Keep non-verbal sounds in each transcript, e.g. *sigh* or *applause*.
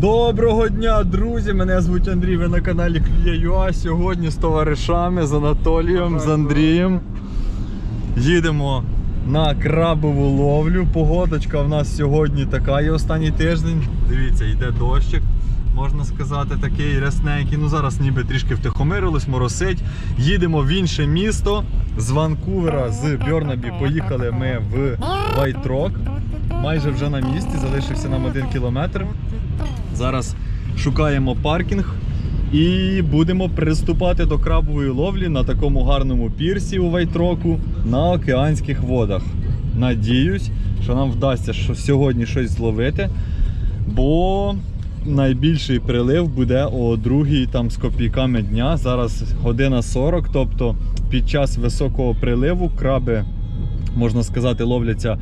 Доброго дня, друзі! Мене звуть Андрій, ви на каналі Клія.ua. Сьогодні з товаришами, з Анатолієм, з Андрієм. Їдемо на крабову ловлю. Погодочка в нас сьогодні така є останній тиждень. Дивіться, йде дощик. Можна сказати, такий рясненький. Ну зараз ніби трішки втихомирилось, моросить. Їдемо в інше місто. З Ванкувера, з Бьорнабі поїхали ми в Вайтрок. Майже вже на місці, залишився нам один кілометр. Зараз шукаємо паркінг і будемо приступати до крабової ловлі на такому гарному пірсі у Вайтроку на океанських водах. Надіюсь, що нам вдасться сьогодні щось зловити, бо найбільший прилив буде о другій там з копійками дня. Зараз година 40, тобто під час високого приливу краби можна сказати, ловляться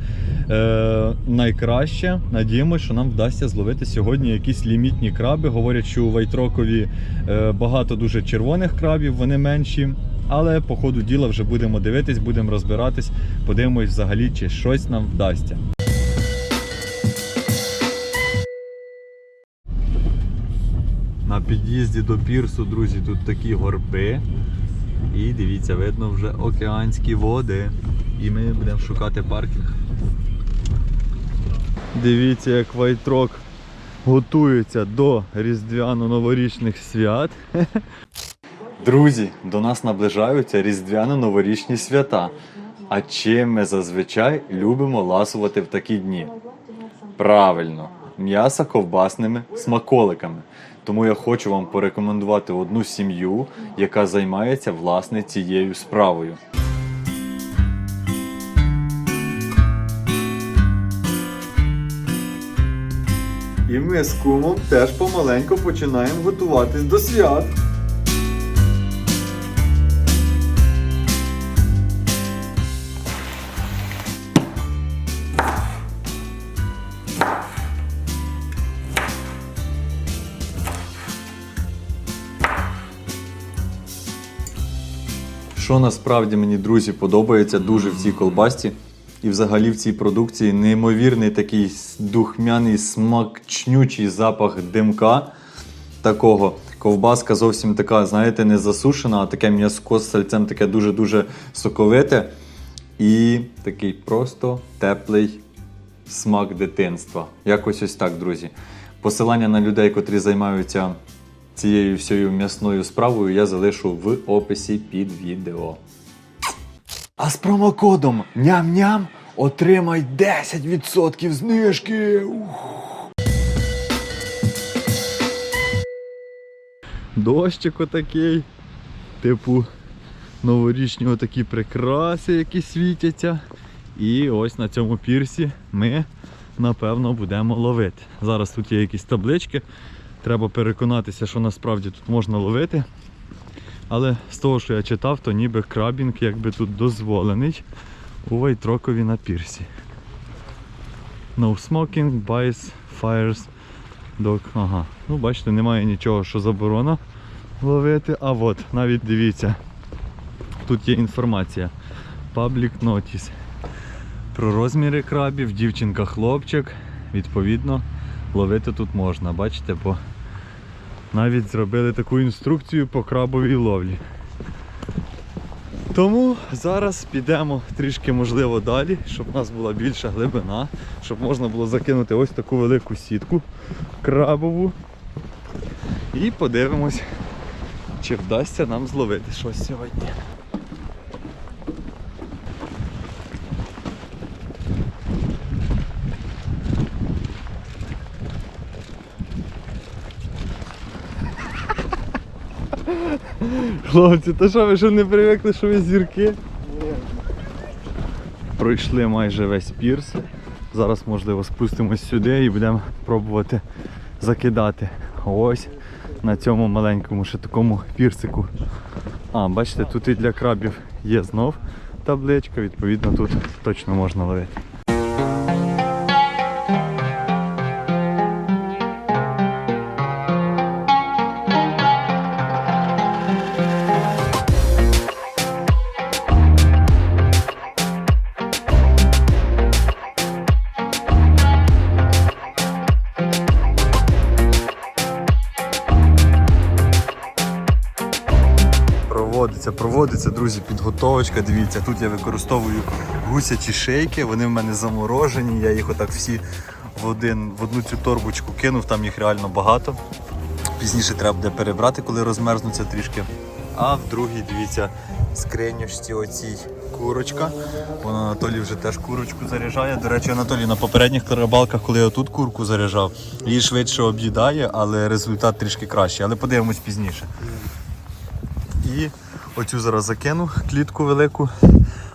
е, найкраще. Надіємося, що нам вдасться зловити сьогодні якісь лімітні краби. Говорять, що у Вайтрокові е, багато дуже червоних крабів, вони менші. Але по ходу діла вже будемо дивитись, будемо розбиратись, подивимось взагалі, чи щось нам вдасться. На під'їзді до пірсу, друзі, тут такі горби. І дивіться, видно вже океанські води. І ми будемо шукати паркінг. Дивіться, як Вайтрок готується до різдвяно-новорічних свят. *laughs* Друзі, до нас наближаються різдвяно-новорічні свята. А чим ми зазвичай любимо ласувати в такі дні? Правильно, м'ясо ковбасними смаколиками. Тому я хочу вам порекомендувати одну сім'ю, яка займається власне цією справою. І ми з кумом теж помаленьку починаємо готуватись до свят. Що насправді мені, друзі, подобається дуже в цій колбасці і взагалі в цій продукції неймовірний такий духмяний смачнючий запах димка. Такого. Ковбаска зовсім така, знаєте, не засушена, а таке м'язко з сальцем таке дуже-дуже соковите. І такий просто теплий смак дитинства. Якось ось так, друзі. Посилання на людей, котрі займаються цією всією м'ясною справою, я залишу в описі під відео. А з промокодом ням-ням отримай 10% знижки. Дощик отакий. Типу новорічні отакі прикраси, які світяться. І ось на цьому пірсі ми напевно будемо ловити. Зараз тут є якісь таблички. Треба переконатися, що насправді тут можна ловити. Але з того, що я читав, то ніби крабінг якби тут дозволений у Вайтрокові на пірсі. No smoking, bites, fires, dog. Ага. Ну, бачите, немає нічого, що заборона ловити. А от, навіть дивіться, тут є інформація. Public notice. Про розміри крабів, дівчинка, хлопчик. Відповідно, ловити тут можна. Бачите, бо навіть зробили таку інструкцію по крабовій ловлі. Тому зараз підемо трішки можливо далі, щоб у нас була більша глибина, щоб можна було закинути ось таку велику сітку крабову. І подивимось, чи вдасться нам зловити щось сьогодні. Хлопці, то що ви що не привикли, що ви зірки? Пройшли майже весь пірс. Зараз, можливо, спустимось сюди і будемо пробувати закидати. Ось на цьому маленькому ще такому пірсику. А, бачите, тут і для крабів є знов табличка, відповідно тут точно можна ловити. Друзі, підготовочка. Дивіться, тут я використовую гусячі шейки, вони в мене заморожені, я їх отак всі в, один, в одну цю торбочку кинув, там їх реально багато. Пізніше треба буде перебрати, коли розмерзнуться трішки. А в другій, дивіться, скринюшці оцій курочка. Вон Анатолій вже теж курочку заряджає. До речі, Анатолій на попередніх рибалках, коли я тут курку заряджав, її швидше об'їдає, але результат трішки кращий. Але подивимось пізніше. І оцю зараз закину клітку велику,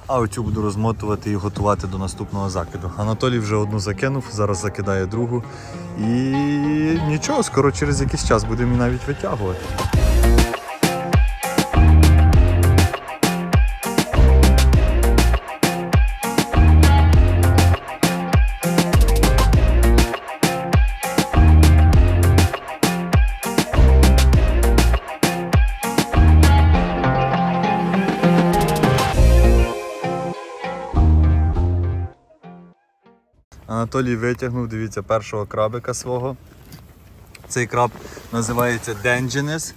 а оцю буду розмотувати і готувати до наступного закиду. Анатолій вже одну закинув, зараз закидає другу. І нічого, скоро через якийсь час будемо її навіть витягувати. Анатолій витягнув, дивіться, першого крабика свого. Цей краб називається Дендженес.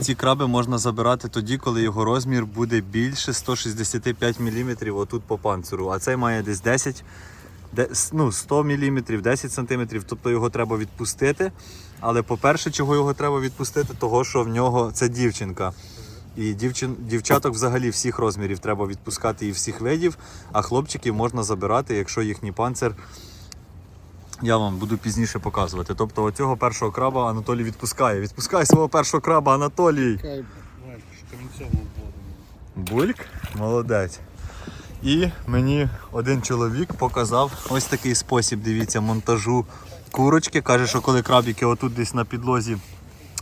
Ці краби можна забирати тоді, коли його розмір буде більше 165 мм отут по панциру. А цей має десь 10, де- ну, 100 мм, 10 см, тобто його треба відпустити. Але по-перше, чого його треба відпустити, того що в нього це дівчинка. І дівчин, дівчаток взагалі всіх розмірів треба відпускати і всіх видів, а хлопчиків можна забирати, якщо їхній панцир я вам буду пізніше показувати. Тобто оцього першого краба Анатолій відпускає. Відпускай свого першого краба, Анатолій! Бульк, молодець. І мені один чоловік показав ось такий спосіб, дивіться, монтажу курочки. Каже, що коли крабики отут десь на підлозі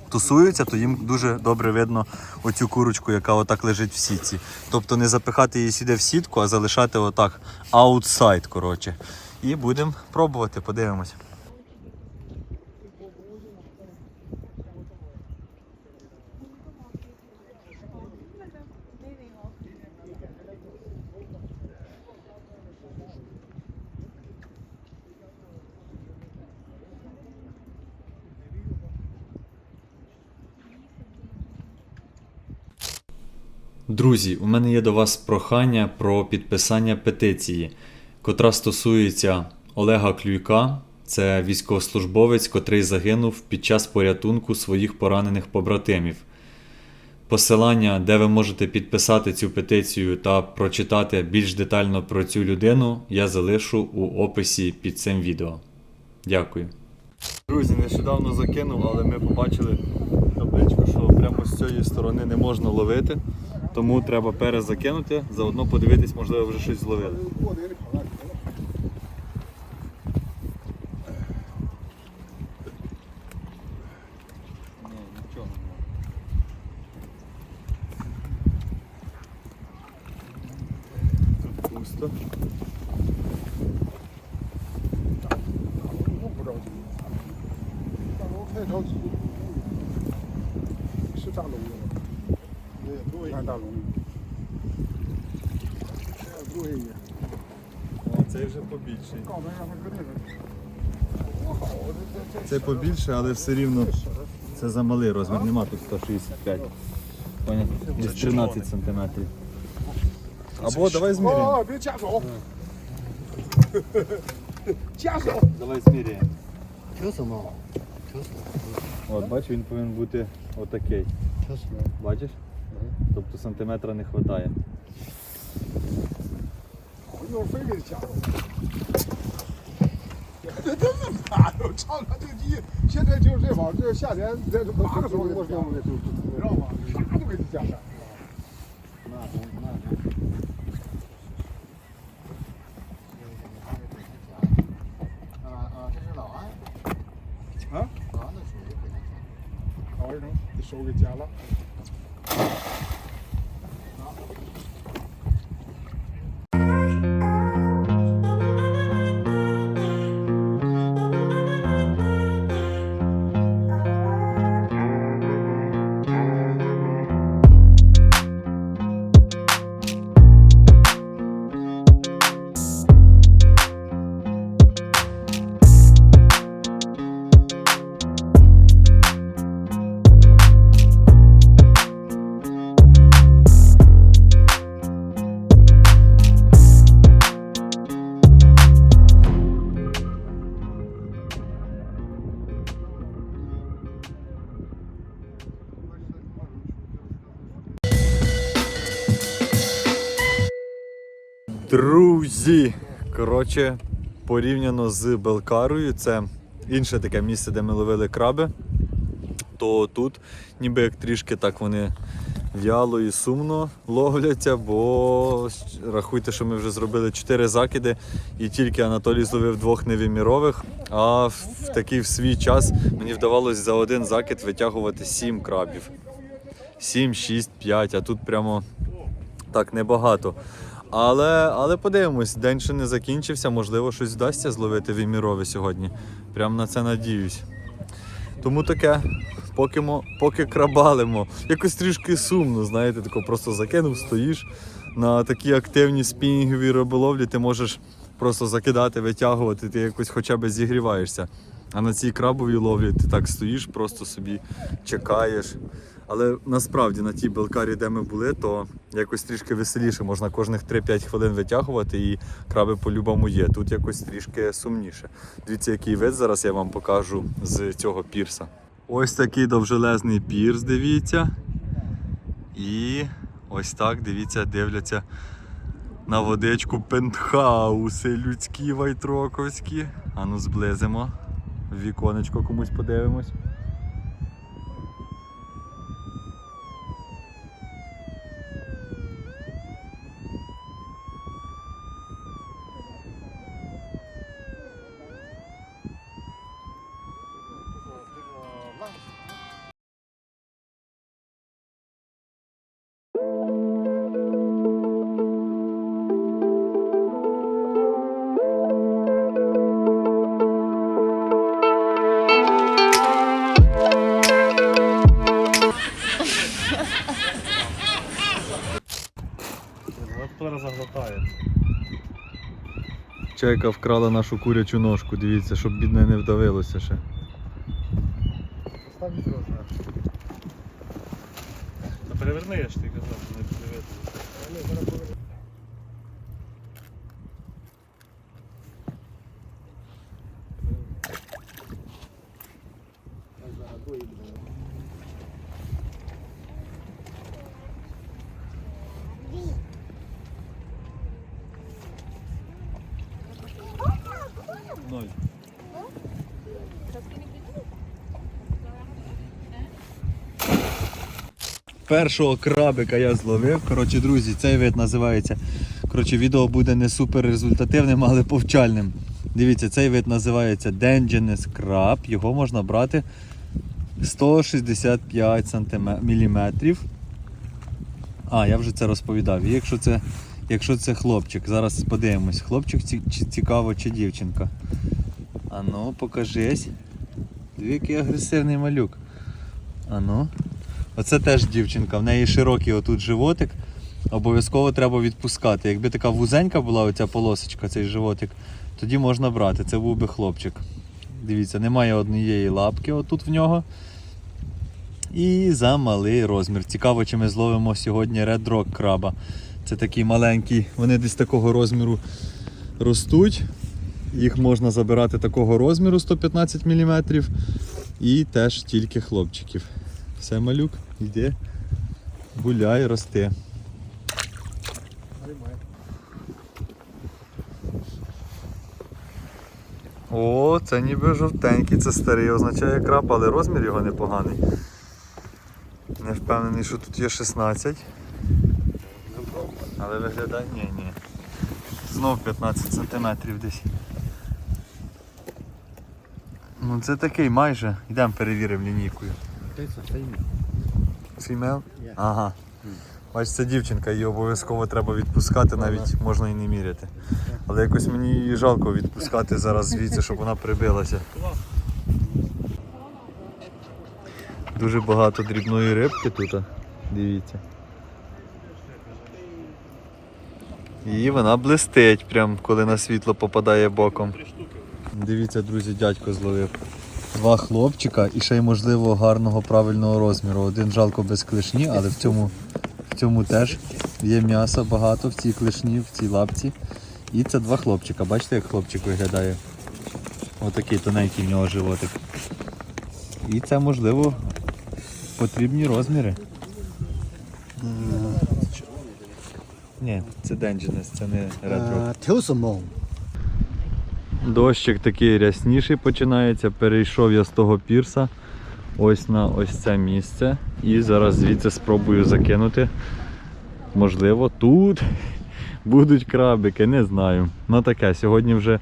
тусуються, то їм дуже добре видно оцю курочку, яка отак лежить в сітці. Тобто не запихати її сюди в сітку, а залишати отак аутсайд, коротше. І будемо пробувати, подивимось. Друзі, у мене є до вас прохання про підписання петиції, котра стосується Олега Клюйка. Це військовослужбовець, котрий загинув під час порятунку своїх поранених побратимів. Посилання, де ви можете підписати цю петицію та прочитати більш детально про цю людину, я залишу у описі під цим відео. Дякую. Друзі, нещодавно закинув, але ми побачили табличку, що прямо з цієї сторони не можна ловити. Тому треба перезакинути, заодно подивитись, можливо, вже щось зловили. О, цей вже побільший. Це побільше, але все рівно це замалий розмір, нема тут 165. Понятно? Десь 13 сантиметрів. Або давай зміряємо. 哦，别夹手，夹手。 Давай зміряємо. 凭什么？凭什么？ От, бачиш, він повинен бути Отакий. Бачиш? Тобто сантиметра не вистачає. Друзі! Коротше, порівняно з Белкарою, це інше таке місце, де ми ловили краби. То тут ніби як трішки так вони в'яло і сумно ловляться, бо рахуйте, що ми вже зробили 4 закиди, і тільки Анатолій зловив двох невимірових. А в такий в свій час мені вдавалося за один закид витягувати 7 крабів. 7, 6, 5, а тут прямо так небагато. Але, але подивимось, день ще не закінчився, можливо, щось вдасться зловити вимірове сьогодні. Прям на це надіюсь. Тому таке, поки, мо- поки крабалимо. Якось трішки сумно, знаєте, тако просто закинув, стоїш на такій активній спінінговій риболовлі, ти можеш просто закидати, витягувати, ти якось хоча б зігріваєшся. А на цій крабовій ловлі ти так стоїш, просто собі чекаєш. Але насправді на тій белкарі, де ми були, то якось трішки веселіше, можна кожних 3-5 хвилин витягувати і краби по-любому є. Тут якось трішки сумніше. Дивіться, який вид зараз я вам покажу з цього пірса. Ось такий довжелезний пірс, дивіться. І ось так, дивіться, дивляться на водичку пентхауси людські вайтроковські. Ану зблизимо. В віконечко комусь подивимось. Чайка вкрала нашу курячу ножку, дивіться, щоб бідне не вдавилося ще. Став відро. Та переверни, я ж ти казав, не подивитися. Першого крабика я зловив. Коротше, друзі, цей вид називається. Коротше, відео буде не супер результативним, але повчальним. Дивіться, цей вид називається Dungeness Crab. Його можна брати 165 см. А, я вже це розповідав. Якщо це, якщо це хлопчик, зараз подивимось, хлопчик чи цікаво чи дівчинка. А ну, покажись. Диви, який агресивний малюк. А ну. Оце теж дівчинка, в неї широкий отут животик. Обов'язково треба відпускати. Якби така вузенька була оця полосочка, цей животик, тоді можна брати. Це був би хлопчик. Дивіться, немає однієї лапки отут в нього. І за малий розмір. Цікаво, чи ми зловимо сьогодні Red Rock краба. Це такий маленький, вони десь такого розміру ростуть. Їх можна забирати такого розміру 115 мм. І теж тільки хлопчиків. Все, малюк, йди, гуляй, рости. О, це ніби жовтенький, це старий, означає краб, але розмір його непоганий. Не впевнений, що тут є 16. Але виглядає, ні, ні. Знов 15 см десь. Ну це такий майже. Йдемо перевіримо лінійкою. Фімел? Ага. Бач, це дівчинка, її обов'язково треба відпускати, навіть можна і не міряти. Але якось мені її жалко відпускати зараз звідси, щоб вона прибилася. Дуже багато дрібної рибки тут. Дивіться. І вона блистить, прям коли на світло попадає боком. Дивіться, друзі, дядько зловив. Два хлопчика і ще й можливо гарного правильного розміру. Один жалко без клешні, але в цьому, в цьому теж є м'ясо багато в цій клешні, в цій лапці. І це два хлопчика. Бачите, як хлопчик виглядає? Отакий тоненький в нього животик. І це можливо потрібні розміри. Ні, це Дендженес, це не ретро. Дощик такий рясніший починається. Перейшов я з того пірса ось на ось це місце. І зараз звідси спробую закинути. Можливо, тут будуть крабики, не знаю. Ну таке, сьогодні вже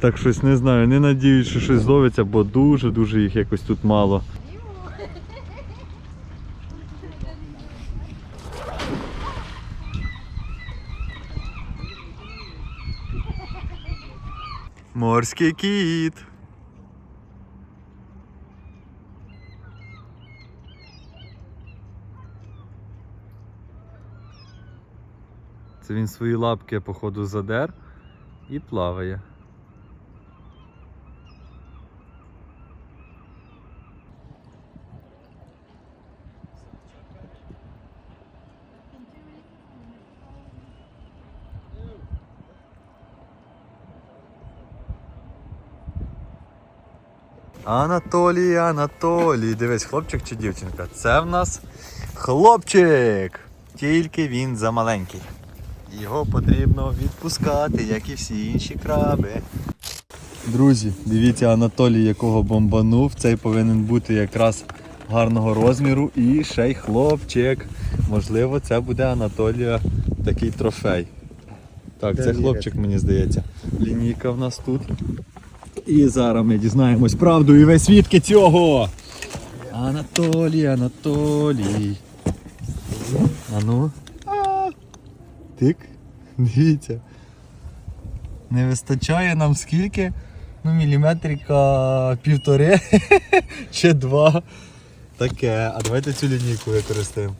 так щось не знаю. Не надіюсь, що щось зловиться, бо дуже-дуже їх якось тут мало. Морський кіт. Це він свої лапки, походу, задер і плаває. Анатолій, Анатолій. Дивись, хлопчик чи дівчинка? Це в нас хлопчик. Тільки він замаленький. Його потрібно відпускати, як і всі інші краби. Друзі, дивіться, Анатолій, якого бомбанув. Цей повинен бути якраз гарного розміру. І ще й хлопчик. Можливо, це буде Анатолія такий трофей. Так, це хлопчик, мені здається. Лінійка в нас тут. І зараз ми дізнаємось правду і ви свідки цього. Анатолій, Анатолій. А ну. Тик. Дивіться. Не вистачає нам скільки? Ну, міліметрика півтори *laughs* чи два. Таке. А давайте цю лінійку використаємо.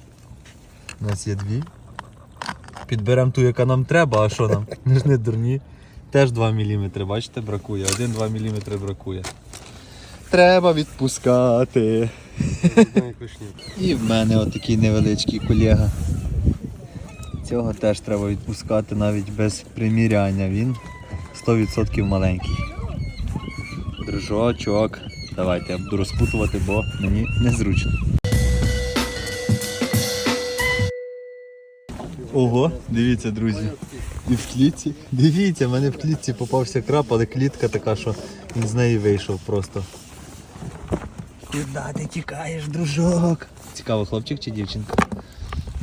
У нас є дві. Підберемо ту, яка нам треба, а що нам? Ми ж не дурні. Теж 2 мм, бачите, бракує. 1-2 мм бракує. Треба відпускати. І в мене отакий невеличкий колега. Цього теж треба відпускати навіть без приміряння. Він 100% маленький. Дружочок. Давайте я буду розпутувати, бо мені незручно. Ого, дивіться, друзі. І в клітці. Дивіться, в мене в клітці попався краб, але клітка така, що він з неї вийшов просто. Куди ти тікаєш, дружок? Цікаво, хлопчик чи дівчинка?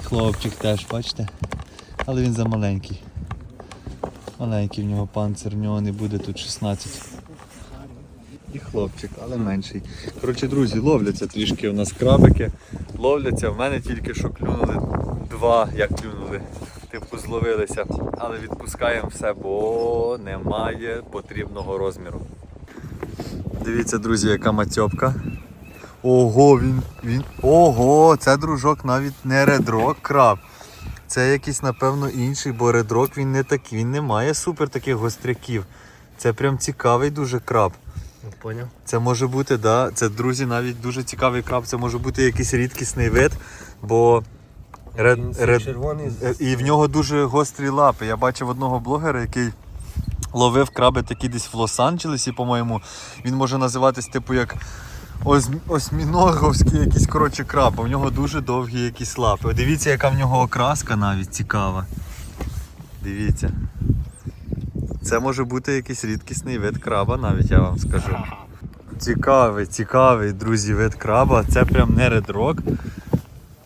Хлопчик теж, бачите? Але він замаленький. Маленький в нього панцир, в нього не буде тут 16. І хлопчик, але менший. Коротше, друзі, ловляться трішки у нас крабики. Ловляться, в мене тільки що клюнули два, як клюнули. Типу зловилися. Але відпускаємо все, бо немає потрібного розміру. Дивіться, друзі, яка мацьопка. Ого, він, він. Ого, це дружок навіть не редрок краб. Це якийсь, напевно, інший, бо редрок він не такий, він не має супер таких гостряків. Це прям цікавий дуже краб. Поняв. Це може бути, да, це, друзі, навіть дуже цікавий краб, це може бути якийсь рідкісний вид, бо ред, ред, червоний. Е, І в нього дуже гострі лапи. Я бачив одного блогера, який ловив краби такі десь в Лос-Анджелесі, по-моєму. Він може називатись типу як ос, осьміноговський якийсь коротше краб. бо В нього дуже довгі якісь лапи. Дивіться, яка в нього окраска навіть цікава. Дивіться. Це може бути якийсь рідкісний вид краба, навіть я вам скажу. Цікавий, цікавий, друзі, вид краба. Це прям не редрок.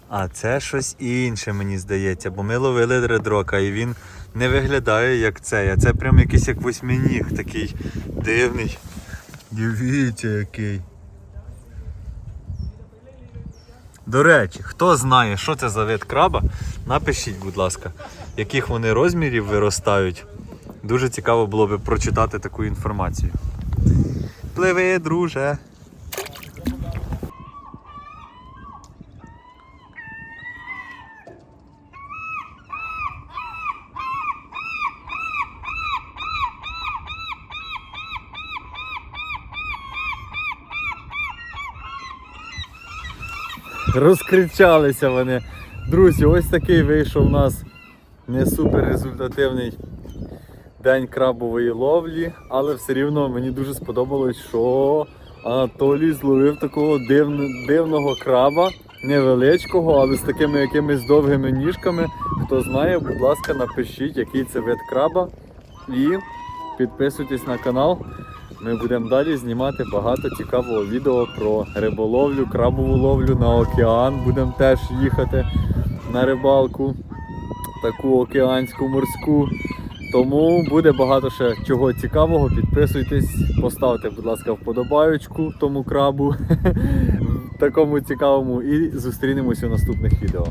А це щось інше, мені здається, бо ми ловили редрока і він не виглядає як цей, а це прям якийсь як восьминіг такий дивний. Дивіться який. До речі, хто знає, що це за вид краба, напишіть, будь ласка, яких вони розмірів виростають. Дуже цікаво було би прочитати таку інформацію. Пливи, друже. Розкричалися вони. Друзі, ось такий вийшов у нас не супер результативний день крабової ловлі, але все рівно мені дуже сподобалось, що Анатолій зловив такого дивн- дивного краба. невеличкого, але з такими якимись довгими ніжками. Хто знає, будь ласка, напишіть, який це вид краба. І підписуйтесь на канал. Ми будемо далі знімати багато цікавого відео про риболовлю, крабову ловлю на океан. Будемо теж їхати на рибалку, таку океанську морську. Тому буде багато ще чого цікавого. Підписуйтесь, поставте, будь ласка, вподобаючку тому крабу *laughs* такому цікавому і зустрінемось у наступних відео.